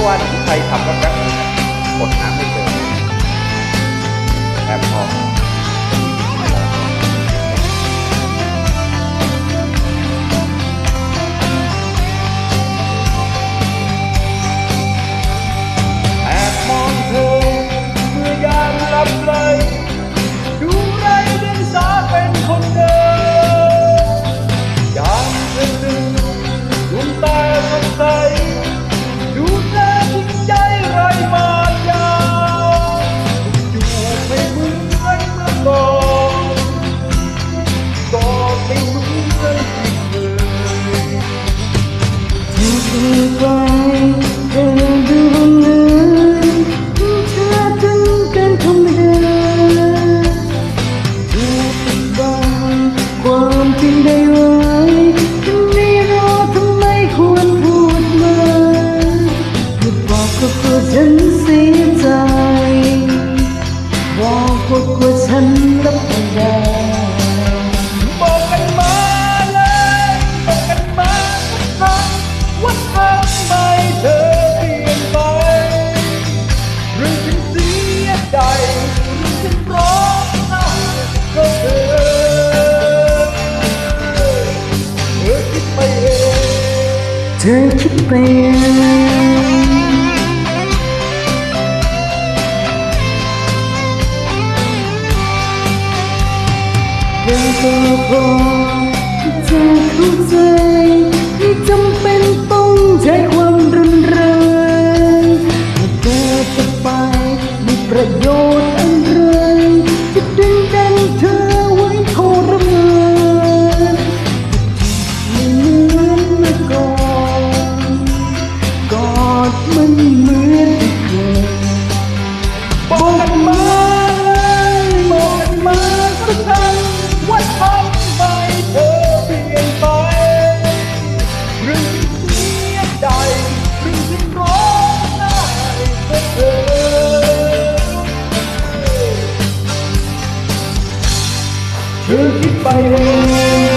ราะว่าใครขับรถแป๊บกดน้ำไม่เจอแอบพอ ว่าฉันรับไม่ด้บอกกันมาเลยบอกกันมาสักคว่าทำไมเธอเปลี่ยนไปหรือฉันเสียใจหรือฉันร้องไห้ก็เธอเธอคิดไปเองเธอคิดไปเอง ธอก็บอกถ้าเธอเข้าใจไม่จำเป็นต้องใจ เธอคิดไปเอง